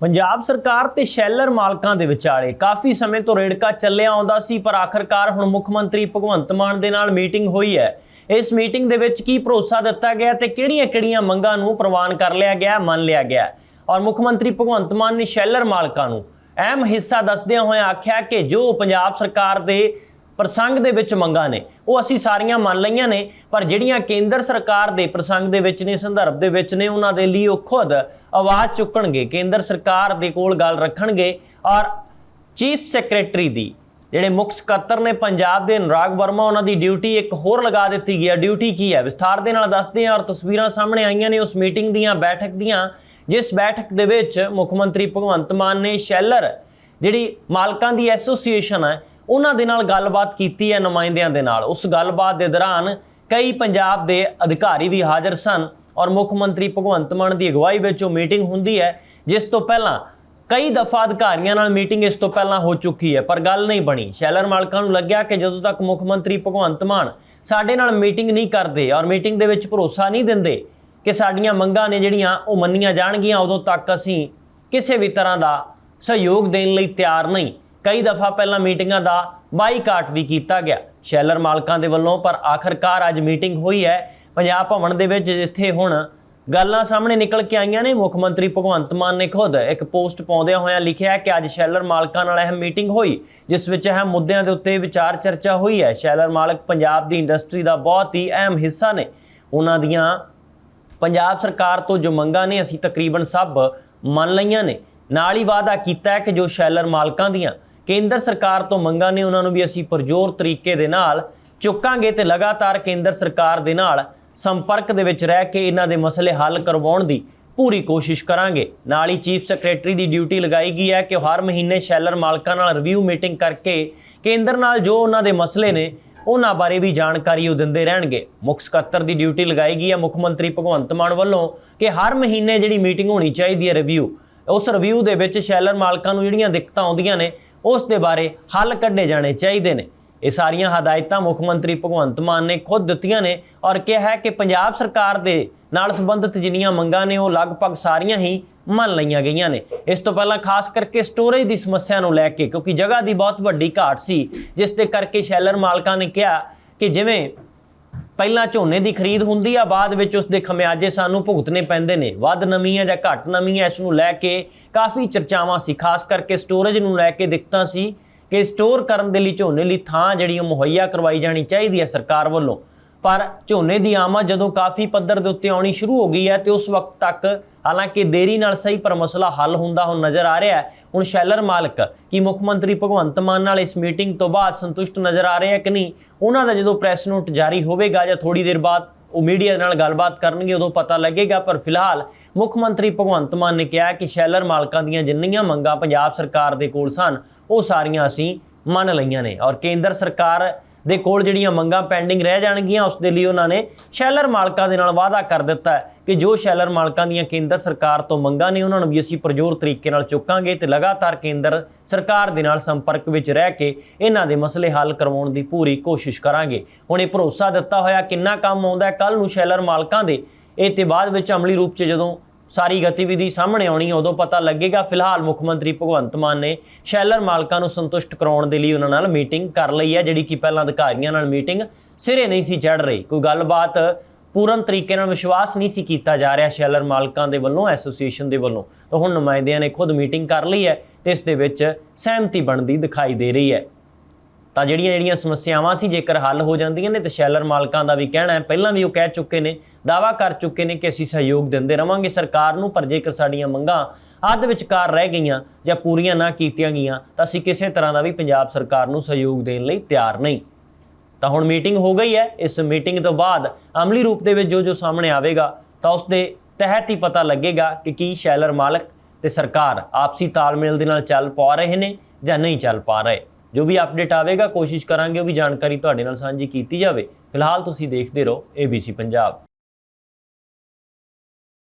ਪੰਜਾਬ ਸਰਕਾਰ ਤੇ ਸ਼ੈਲਰ ਮਾਲਕਾਂ ਦੇ ਵਿਚਾਲੇ ਕਾਫੀ ਸਮੇਂ ਤੋਂ ਰੇੜਕਾ ਚੱਲਿਆ ਆਉਂਦਾ ਸੀ, ਪਰ ਆਖਰਕਾਰ ਹੁਣ ਮੁੱਖ ਮੰਤਰੀ ਭਗਵੰਤ ਮਾਨ ਦੇ ਨਾਲ ਮੀਟਿੰਗ ਹੋਈ ਹੈ। ਇਸ ਮੀਟਿੰਗ ਦੇ ਵਿੱਚ ਕੀ ਭਰੋਸਾ ਦਿੱਤਾ ਗਿਆ ਤੇ ਕਿਹੜੀਆਂ-ਕਿਹੜੀਆਂ ਮੰਗਾਂ ਨੂੰ ਪ੍ਰਵਾਨ ਕਰ ਲਿਆ ਗਿਆ, ਮੰਨ ਲਿਆ ਗਿਆ ਔਰ ਮੁੱਖ ਮੰਤਰੀ ਭਗਵੰਤ ਮਾਨ ਨੇ ਸ਼ੈਲਰ ਮਾਲਕਾਂ ਨੂੰ ਅਹਿਮ ਹਿੱਸਾ ਦੱਸਦਿਆਂ ਹੋਇਆਂ ਆਖਿਆ ਕਿ ਜੋ ਪੰਜਾਬ ਸਰਕਾਰ ਦੇ ਪ੍ਰਸੰਗ ਦੇ ਵਿੱਚ ਮੰਗਾਂ ਨੇ। ਉਹ ਅਸੀਂ ਸਾਰੀਆਂ ਮੰਨ ਲਈਆਂ ਨੇ, ਪਰ ਜਿਹੜੀਆਂ ਕੇਂਦਰ ਸਰਕਾਰ ਦੇ ਪ੍ਰਸੰਗ ਦੇ ਵਿੱਚ ਨੇ, ਸੰਦਰਭ ਦੇ ਵਿੱਚ ਨੇ, ਉਹਨਾਂ ਦੇ ਲਈ ਉਹ ਖੁਦ ਆਵਾਜ਼ ਚੁੱਕਣਗੇ। ਕੇਂਦਰ ਸਰਕਾਰ ਦੇ ਕੋਲ ਗੱਲ ਰੱਖਣਗੇ ਔਰ ਚੀਫ ਸੈਕਟਰੀ ਦੀ, ਜਿਹੜੇ ਮੁੱਖ ਸਕੱਤਰ ਨੇ ਪੰਜਾਬ ਦੇ ਅਨੁਰਾਗ ਵਰਮਾ, ਉਹਨਾਂ ਦੀ ਡਿਊਟੀ ਇੱਕ ਹੋਰ ਲਗਾ ਦਿੱਤੀ ਗਈ ਹੈ। ਡਿਊਟੀ ਕੀ ਹੈ? ਵਿਸਥਾਰ ਦੇ ਨਾਲ ਦੱਸਦੇ ਹਾਂ ਔਰ ਤਸਵੀਰਾਂ ਸਾਹਮਣੇ ਆਈਆਂ ਨੇ ਉਸ ਮੀਟਿੰਗ ਦੀਆਂ, ਬੈਠਕ ਦੀਆਂ, ਜਿਸ ਬੈਠਕ ਦੇ ਵਿੱਚ ਮੁੱਖ ਮੰਤਰੀ ਭਗਵੰਤ ਮਾਨ ਨੇ ਸ਼ੈਲਰ, ਜਿਹੜੀ ਮਾਲਕਾਂ ਦੀ ਐਸੋਸੀਏਸ਼ਨ ਹੈ ਉਹਨਾਂ ਦੇ ਨਾਲ ਗੱਲਬਾਤ ਕੀਤੀ ਹੈ ਨੁਮਾਇੰਦਿਆਂ ਦੇ ਨਾਲ। ਉਸ ਗੱਲਬਾਤ ਦੇ ਦੌਰਾਨ ਕਈ ਪੰਜਾਬ ਦੇ ਅਧਿਕਾਰੀ ਵੀ ਹਾਜ਼ਰ ਸਨ ਔਰ ਮੁੱਖ ਮੰਤਰੀ ਭਗਵੰਤ ਮਾਨ ਦੀ ਅਗਵਾਈ ਵਿੱਚ ਉਹ ਮੀਟਿੰਗ ਹੁੰਦੀ ਹੈ, ਜਿਸ ਤੋਂ ਪਹਿਲਾਂ ਕਈ ਦਫਾ ਅਧਿਕਾਰੀਆਂ ਨਾਲ ਮੀਟਿੰਗ ਇਸ ਤੋਂ ਪਹਿਲਾਂ ਹੋ ਚੁੱਕੀ ਹੈ, ਪਰ ਗੱਲ ਨਹੀਂ ਬਣੀ। ਸ਼ੈਲਰ ਮਾਲਕਾਂ ਨੂੰ ਲੱਗਿਆ ਕਿ ਜਦੋਂ ਤੱਕ ਮੁੱਖ ਮੰਤਰੀ ਭਗਵੰਤ ਮਾਨ ਸਾਡੇ ਨਾਲ ਮੀਟਿੰਗ ਨਹੀਂ ਕਰਦੇ ਔਰ ਮੀਟਿੰਗ ਦੇ ਵਿੱਚ ਭਰੋਸਾ ਨਹੀਂ ਦਿੰਦੇ ਕਿ ਸਾਡੀਆਂ ਮੰਗਾਂ ਨੇ ਜਿਹੜੀਆਂ ਉਹ ਮੰਨੀਆਂ ਜਾਣਗੀਆਂ, ਉਦੋਂ ਤੱਕ ਅਸੀਂ ਕਿਸੇ ਵੀ ਤਰ੍ਹਾਂ ਦਾ ਸਹਿਯੋਗ ਦੇਣ ਲਈ ਤਿਆਰ ਨਹੀਂ। ਕਈ ਦਫਾ ਪਹਿਲਾਂ ਮੀਟਿੰਗਾਂ ਦਾ ਬਾਈਕਾਟ ਵੀ ਕੀਤਾ ਗਿਆ। ਸ਼ੈਲਰ ਮਾਲਕਾਂ ਦੇ ਵੱਲੋਂ, ਪਰ ਆਖਰਕਾਰ ਅੱਜ ਮੀਟਿੰਗ ਹੋਈ ਹੈ। ਪੰਜਾਬ ਭਵਨ ਦੇ ਵਿੱਚ ਜਿੱਥੇ ਹੁਣ ਗੱਲਾਂ ਸਾਹਮਣੇ ਨਿਕਲ ਕੇ ਆਈਆਂ ਨੇ, ਮੁੱਖ ਮੰਤਰੀ ਭਗਵੰਤ ਮਾਨ ਨੇ ਖੁਦ ਇੱਕ ਪੋਸਟ ਪਾਉਂਦਿਆਂ ਹੋਇਆਂ ਲਿਖਿਆ ਕਿ ਅੱਜ ਸ਼ੈਲਰ ਮਾਲਕਾਂ ਨਾਲ ਅਹਿਮ ਮੀਟਿੰਗ ਹੋਈ, ਜਿਸ ਵਿੱਚ ਅਹਿਮ ਮੁੱਦਿਆਂ ਦੇ ਉੱਤੇ ਵਿਚਾਰ ਚਰਚਾ ਹੋਈ ਹੈ। ਸ਼ੈਲਰ ਮਾਲਕ ਪੰਜਾਬ ਦੀ ਇੰਡਸਟਰੀ ਦਾ ਬਹੁਤ ਹੀ ਅਹਿਮ ਹਿੱਸਾ ਨੇ। ਉਹਨਾਂ ਦੀਆਂ ਪੰਜਾਬ ਸਰਕਾਰ ਤੋਂ ਜੋ ਮੰਗਾਂ ਨੇ, ਅਸੀਂ ਤਕਰੀਬਨ ਸਭ ਮੰਨ ਲਈਆਂ ਨੇ। ਨਾਲ ਹੀ ਵਾਅਦਾ ਕੀਤਾ ਹੈ ਕਿ ਜੋ ਸ਼ੈਲਰ ਮਾਲਕਾਂ ਦੀਆਂ ਕੇਂਦਰ ਸਰਕਾਰ ਤੋਂ ਮੰਗਾਂ ਨੇ ਉਹਨਾਂ ਨੂੰ ਵੀ ਅਸੀਂ ਪਰਜੋਰ ਤਰੀਕੇ ਦੇ ਨਾਲ ਚੁੱਕਾਂਗੇ ਤੇ ਲਗਾਤਾਰ ਕੇਂਦਰ ਸਰਕਾਰ ਦੇ ਨਾਲ ਸੰਪਰਕ ਦੇ ਵਿੱਚ ਰਹਿ ਕੇ ਇਹਨਾਂ ਦੇ ਮਸਲੇ ਹੱਲ ਕਰਵਾਉਣ ਦੀ ਪੂਰੀ ਕੋਸ਼ਿਸ਼ ਕਰਾਂਗੇ। ਨਾਲ ਹੀ ਚੀਫ ਸੈਕਟਰੀ ਦੀ ਡਿਊਟੀ ਲਗਾਈ ਗਈ ਹੈ ਕਿ ਉਹ ਹਰ ਮਹੀਨੇ ਸ਼ੈਲਰ ਮਾਲਕਾਂ ਨਾਲ ਰਿਵਿਊ ਮੀਟਿੰਗ ਕਰਕੇ ਕੇਂਦਰ ਨਾਲ ਜੋ ਉਹਨਾਂ ਦੇ ਮਸਲੇ ਨੇ ਉਹਨਾਂ ਬਾਰੇ ਵੀ ਜਾਣਕਾਰੀ ਉਹ ਦਿੰਦੇ ਰਹਿਣਗੇ। ਮੁੱਖ ਸਕੱਤਰ ਦੀ ਡਿਊਟੀ ਲਗਾਈ ਗਈ ਹੈ ਮੁੱਖ ਮੰਤਰੀ ਭਗਵੰਤ ਮਾਨ ਵੱਲੋਂ ਕਿ ਹਰ ਮਹੀਨੇ ਜਿਹੜੀ ਮੀਟਿੰਗ ਹੋਣੀ ਚਾਹੀਦੀ ਹੈ ਰਿਵਿਊ, ਉਸ ਰਿਵਿਊ ਦੇ ਵਿੱਚ ਸ਼ੈਲਰ ਮਾਲਕਾਂ ਨੂੰ ਜਿਹੜੀਆਂ ਦਿੱਕਤਾਂ ਆਉਂਦੀਆਂ ਨੇ ਉਸ ਦੇ ਬਾਰੇ ਹੱਲ ਕੱਢੇ ਜਾਣੇ ਚਾਹੀਦੇ ਨੇ। ਇਹ ਸਾਰੀਆਂ ਹਦਾਇਤਾਂ ਮੁੱਖ ਮੰਤਰੀ ਭਗਵੰਤ ਮਾਨ ਨੇ ਖੁਦ ਦਿੱਤੀਆਂ ਨੇ ਔਰ ਕਿਹਾ ਹੈ ਕਿ ਪੰਜਾਬ ਸਰਕਾਰ ਦੇ ਨਾਲ ਸੰਬੰਧਿਤ ਜਿੰਨੀਆਂ ਮੰਗਾਂ ਨੇ ਉਹ ਲਗਭਗ ਸਾਰੀਆਂ ਹੀ ਮੰਨ ਲਈਆਂ ਗਈਆਂ ਨੇ। ਇਸ ਤੋਂ ਪਹਿਲਾਂ ਖਾਸ ਕਰਕੇ ਸਟੋਰੇਜ ਦੀ ਸਮੱਸਿਆ ਨੂੰ ਲੈ ਕੇ, ਕਿਉਂਕਿ ਜਗ੍ਹਾ ਦੀ ਬਹੁਤ ਵੱਡੀ ਘਾਟ ਸੀ, ਜਿਸ ਦੇ ਕਰਕੇ ਸ਼ੈਲਰ ਮਾਲਕਾਂ ਨੇ ਕਿਹਾ ਕਿ ਜਿਵੇਂ ਪਹਿਲਾਂ ਝੋਨੇ ਦੀ ਖਰੀਦ ਹੁੰਦੀ ਆ, ਬਾਅਦ ਵਿੱਚ ਉਸ ਦੇ ਖਮਿਆਜੇ ਸਾਨੂੰ ਭੁਗਤਣੇ ਪੈਂਦੇ ਨੇ। ਵੱਧ ਨਮੀ ਹੈ ਜਾਂ ਘੱਟ ਨਮੀ ਹੈ ਇਸ ਨੂੰ ਲੈ ਕੇ ਕਾਫੀ ਚਰਚਾਵਾਂ ਸੀ। ਖਾਸ ਕਰਕੇ ਸਟੋਰੇਜ ਨੂੰ ਲੈ ਕੇ ਦਿੱਕਤਾਂ ਸੀ ਕਿ ਸਟੋਰ ਕਰਨ ਦੇ ਲਈ ਝੋਨੇ ਲਈ ਥਾਂ ਜਿਹੜੀ ਉਹ ਮੁਹੱਈਆ ਕਰਵਾਈ ਜਾਣੀ ਚਾਹੀਦੀ ਹੈ ਸਰਕਾਰ ਵੱਲੋਂ। ਪਰ ਝੋਨੇ ਦੀ ਆਮਦ ਜਦੋਂ ਕਾਫੀ ਪੱਧਰ ਦੇ ਉੱਤੇ ਆਉਣੀ ਸ਼ੁਰੂ ਹੋ ਗਈ ਹੈ ਤੇ ਉਸ ਵਕਤ ਤੱਕ ਹਾਲਾਂਕਿ ਦੇਰੀ ਨਾਲ ਸਹੀ ਪਰ ਮਸਲਾ ਹੱਲ ਹੁੰਦਾ ਹੁਣ ਨਜ਼ਰ ਆ ਰਿਹਾ ਹੈ। ਹੁਣ ਸ਼ੈਲਰ ਮਾਲਕ ਕੀ ਮੁੱਖ ਮੰਤਰੀ ਭਗਵੰਤ ਮਾਨ ਨਾਲ ਇਸ ਮੀਟਿੰਗ ਤੋਂ ਬਾਅਦ ਸੰਤੁਸ਼ਟ ਨਜ਼ਰ ਆ ਰਹੇ ਹੈ ਕਿ ਨਹੀਂ? ਉਹਨਾਂ ਦਾ ਜਦੋਂ ਪ੍ਰੈਸ ਨੋਟ ਜਾਰੀ ਹੋਵੇਗਾ ਜਾਂ ਥੋੜੀ ਦੇਰ ਬਾਅਦ ਉਹ ਮੀਡੀਆ ਨਾਲ ਗੱਲਬਾਤ ਕਰਨਗੇ, ਉਦੋਂ ਪਤਾ ਲੱਗੇਗਾ। ਪਰ ਫਿਲਹਾਲ ਮੁੱਖ ਮੰਤਰੀ ਭਗਵੰਤ ਮਾਨ ਨੇ ਕਿਹਾ ਕਿ ਸ਼ੈਲਰ ਮਾਲਕਾਂ ਦੀਆਂ ਜਿੰਨੀਆਂ ਮੰਗਾਂ ਪੰਜਾਬ ਸਰਕਾਰ ਦੇ ਕੋਲ ਸਨ, ਉਹ ਸਾਰੀਆਂ ਅਸੀਂ ਮੰਨ ਲਈਆਂ ਨੇ ਔਰ ਕੇਂਦਰ ਸਰਕਾਰ ਦੇ ਕੋਲ ਜਿਹੜੀਆਂ ਮੰਗਾਂ ਪੈਂਡਿੰਗ ਰਹਿ ਜਾਣਗੀਆਂ, ਉਸ ਦੇ ਲਈ ਉਹਨਾਂ ਨੇ ਸ਼ੈਲਰ ਮਾਲਕਾਂ ਦੇ ਨਾਲ ਵਾਅਦਾ ਕਰ ਦਿੱਤਾ ਹੈ ਕਿ ਜੋ ਸ਼ੈਲਰ ਮਾਲਕਾਂ ਦੀਆਂ ਕੇਂਦਰ ਸਰਕਾਰ ਤੋਂ ਮੰਗਾਂ ਨੇ, ਉਹਨਾਂ ਨੂੰ ਵੀ ਅਸੀਂ ਪ੍ਰਜੋਰ ਤਰੀਕੇ ਨਾਲ ਚੁੱਕਾਂਗੇ ਤੇ ਲਗਾਤਾਰ ਕੇਂਦਰ ਸਰਕਾਰ ਦੇ ਨਾਲ ਸੰਪਰਕ ਵਿੱਚ ਰਹਿ ਕੇ ਇਹਨਾਂ ਦੇ ਮਸਲੇ ਹੱਲ ਕਰਵਾਉਣ ਦੀ ਪੂਰੀ ਕੋਸ਼ਿਸ਼ ਕਰਾਂਗੇ। ਹੁਣ ਇਹ ਭਰੋਸਾ ਦਿੱਤਾ ਹੋਇਆ ਕਿੰਨਾ ਕੰਮ ਆਉਂਦਾ ਹੈ? ਕੱਲ ਨੂੰ ਸ਼ੈਲਰ ਮਾਲਕਾਂ ਦੇ, ਇਹ ਤੇ ਬਾਅਦ ਵਿੱਚ ਅਮਲੀ ਰੂਪ 'ਚ ਜਦੋਂ ਸਾਰੀ ਗਤੀਵਿਧੀ ਸਾਹਮਣੇ ਆਉਣੀ ਉਦੋਂ ਪਤਾ ਲੱਗੇਗਾ। ਫਿਲਹਾਲ ਮੁੱਖ ਮੰਤਰੀ ਭਗਵੰਤ ਮਾਨ ਨੇ ਸ਼ੈਲਰ ਮਾਲਕਾਂ ਨੂੰ ਸੰਤੁਸ਼ਟ ਕਰਾਉਣ ਦੇ ਲਈ ਉਹਨਾਂ ਨਾਲ ਮੀਟਿੰਗ ਕਰ ਲਈ ਹੈ, ਜਿਹੜੀ ਕਿ ਪਹਿਲਾਂ ਅਧਿਕਾਰੀਆਂ ਨਾਲ ਮੀਟਿੰਗ ਸਿਰੇ ਨਹੀਂ ਸੀ ਚੜ ਰਹੀ। ਕੋਈ ਗੱਲਬਾਤ ਪੂਰਨ ਤਰੀਕੇ ਨਾਲ ਵਿਸ਼ਵਾਸ ਨਹੀਂ ਸੀ ਕੀਤਾ ਜਾ ਰਿਹਾ ਸ਼ੈਲਰ ਮਾਲਕਾਂ ਦੇ ਵੱਲੋਂ, ਐਸੋਸੀਏਸ਼ਨ ਦੇ ਵੱਲੋਂ। ਤਾਂ ਹੁਣ ਨੁਮਾਇੰਦਿਆਂ ਨੇ ਖੁਦ ਮੀਟਿੰਗ ਕਰ ਲਈ ਹੈ ਤੇ ਇਸ ਦੇ ਵਿੱਚ ਸਹਿਮਤੀ ਬਣਦੀ ਦਿਖਾਈ ਦੇ ਰਹੀ ਹੈ। ਤਾਂ ਜਿਹੜੀਆਂ ਜਿਹੜੀਆਂ ਸਮੱਸਿਆਵਾਂ ਸੀ ਜੇਕਰ ਹੱਲ ਹੋ ਜਾਂਦੀਆਂ ਨੇ ਤੇ ਸ਼ੈਲਰ ਮਾਲਕਾਂ ਦਾ ਵੀ ਕਹਿਣਾ ਹੈ, ਪਹਿਲਾਂ ਵੀ ਉਹ ਕਹਿ ਚੁੱਕੇ ਨੇ ਦਾਵਾ ਕਰ ਚੁੱਕੇ ਨੇ ਕਿ ਅਸੀਂ ਸਹਿਯੋਗ ਦਿੰਦੇ ਰਵਾਂਗੇ, ਸਰਕਾਰ ਨੂੰ, ਪਰ ਜੇਕਰ ਸਾਡੀਆਂ ਮੰਗਾਂ ਅੱਧ ਵਿਚਕਾਰ ਰਹਿ ਗਈਆਂ ਜਾਂ ਪੂਰੀਆਂ ਨਾ ਕੀਤੀਆਂ ਗਈਆਂ, ਤਾਂ ਅਸੀਂ ਕਿਸੇ ਤਰ੍ਹਾਂ ਦਾ ਵੀ ਪੰਜਾਬ ਸਰਕਾਰ ਨੂੰ ਸਹਿਯੋਗ ਦੇਣ ਲਈ ਤਿਆਰ ਨਹੀਂ। ਤਾਂ ਹੁਣ ਮੀਟਿੰਗ ਹੋ ਗਈ ਹੈ, ਇਸ ਮੀਟਿੰਗ ਤੋਂ ਬਾਅਦ ਅਮਲੀ ਰੂਪ ਦੇ ਵਿੱਚ ਜੋ ਜੋ ਸਾਹਮਣੇ ਆਵੇਗਾ, ਤਾਂ ਉਸ ਦੇ ਤਹਿਤ ਹੀ ਪਤਾ ਲੱਗੇਗਾ ਕਿ ਕੀ ਸ਼ੈਲਰ ਮਾਲਕ ਤੇ ਸਰਕਾਰ ਆਪਸੀ ਤਾਲਮੇਲ ਦੇ ਨਾਲ ਚੱਲ ਪਾ ਰਹੇ ਨੇ ਜਾਂ ਨਹੀਂ ਚੱਲ ਪਾ ਰਹੇ। ਜੋ ਵੀ ਅਪਡੇਟ ਆਵੇਗਾ, ਕੋਸ਼ਿਸ਼ ਕਰਾਂਗੇ ਉਹ ਵੀ ਜਾਣਕਾਰੀ ਤੁਹਾਡੇ ਨਾਲ ਸਾਂਝੀ ਕੀਤੀ ਜਾਵੇ। ਫਿਲਹਾਲ ਤੁਸੀਂ ਦੇਖਦੇ ਰਹੋ ABC ਪੰਜਾਬ।